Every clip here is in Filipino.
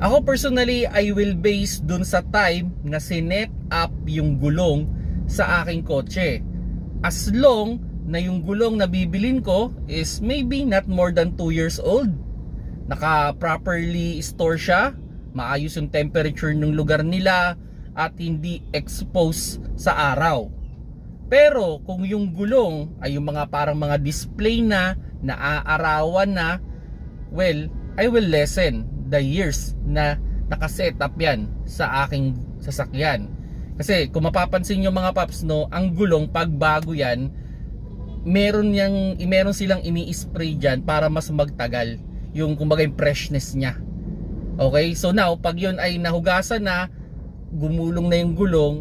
Ako personally, I will base dun sa time na sinet up yung gulong sa aking kotse. As long na yung gulong na bibilin ko is maybe not more than 2 years old. Naka properly store siya, maayos yung temperature ng lugar nila at hindi exposed sa araw. Pero kung yung gulong ay yung mga parang mga display na, naaarawan na, well, I will lessen the years na nakaset up yan sa aking sasakyan. Kasi kung mapapansin nyo mga paps no, ang gulong pag bago yan, meron yang meron silang ini-spray diyan para mas magtagal yung kumbaga yung freshness niya. Okay? So now, pag yun ay nahugasan na, gumulong na yung gulong,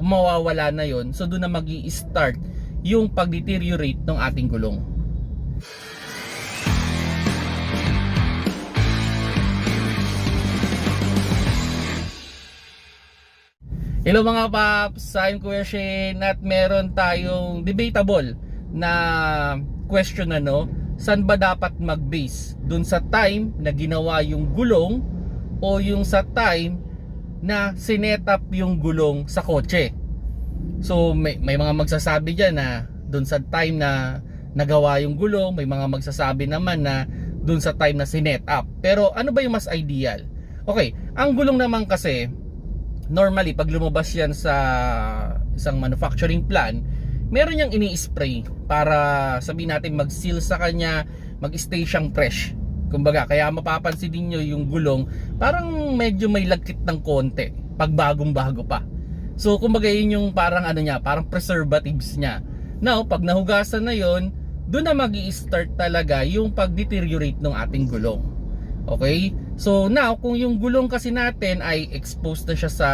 mawawala na yon So doon na magi start yung pag-deteriorate ng ating gulong. Hello mga paps, I'm Kuya Shane at meron tayong debatable na question ano, saan ba dapat mag-base? Dun sa time na ginawa yung gulong o yung sa time na sinet up yung gulong sa kotse? So may, may mga magsasabi dyan na dun sa time na nagawa yung gulong, may mga magsasabi naman na dun sa time na sinet up. Pero ano ba yung mas ideal? Okay, ang gulong naman kasi normally pag lumabas yan sa isang manufacturing plant, meron niyang ini-spray para sabihin natin mag-seal sa kanya, mag-stay siyang fresh. Kumbaga, kaya mapapansin niyo yung gulong, parang medyo may lagkit ng konti pag bagong-bago pa. So, kumbaga yun yung parang ano niya, parang preservatives niya. Now, pag nahugasan na yon, doon na mag start talaga yung pag-deteriorate ng ating gulong. Okay? So now, kung yung gulong kasi natin ay exposed na siya sa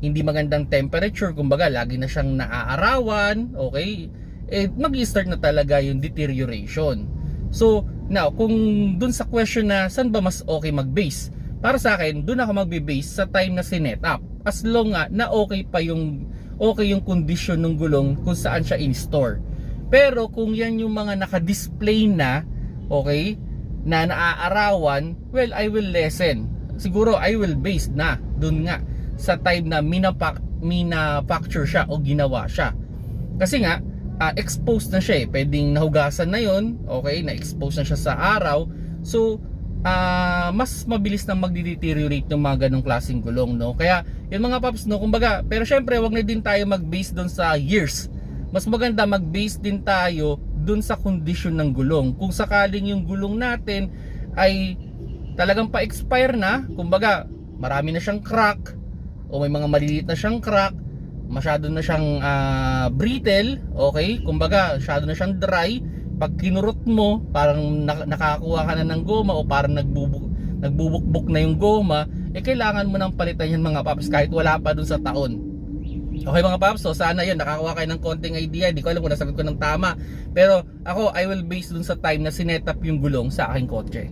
hindi magandang temperature, kumbaga lagi na siyang naaarawan, okay? Eh mag-start na talaga yung deterioration. So, now, kung dun sa question na saan ba mas okay mag-base? Para sa akin, dun ako magbe-base sa time na sinet up. As long nga na okay pa yung okay yung condition ng gulong kung saan siya in-store. Pero kung yan yung mga naka-display na, okay, na naaarawan, well, I will lessen. Siguro, I will base na dun nga sa time na minapak, minapacture siya o ginawa siya. Kasi nga, ah, exposed na siya eh. Pwedeng nahugasan na yon okay, na-expose na siya sa araw. So, ah, mas mabilis na magde-deteriorate ng mga ganong klaseng gulong, no? Kaya, yung mga paps, no, kumbaga, pero syempre, wag na din tayo mag-base doon sa years. Mas maganda mag-base din tayo dun sa condition ng gulong. Kung sakaling yung gulong natin ay talagang pa-expire na, kumbaga marami na siyang crack o may mga maliliit na siyang crack, masyado na siyang ah, brittle, okay? Kumbaga masyado na siyang dry. Pag kinurot mo, parang nak- nakakakuha ka na ng goma o parang nagbubuk nagbubukbuk na yung goma, eh kailangan mo nang palitan yan mga paps kahit wala pa dun sa taon. Okay mga paps, so sana yun, nakakuha kayo ng konting idea. Hindi ko alam kung nasagot ko ng tama. Pero ako, I will base dun sa time na sinet up yung gulong sa aking kotse.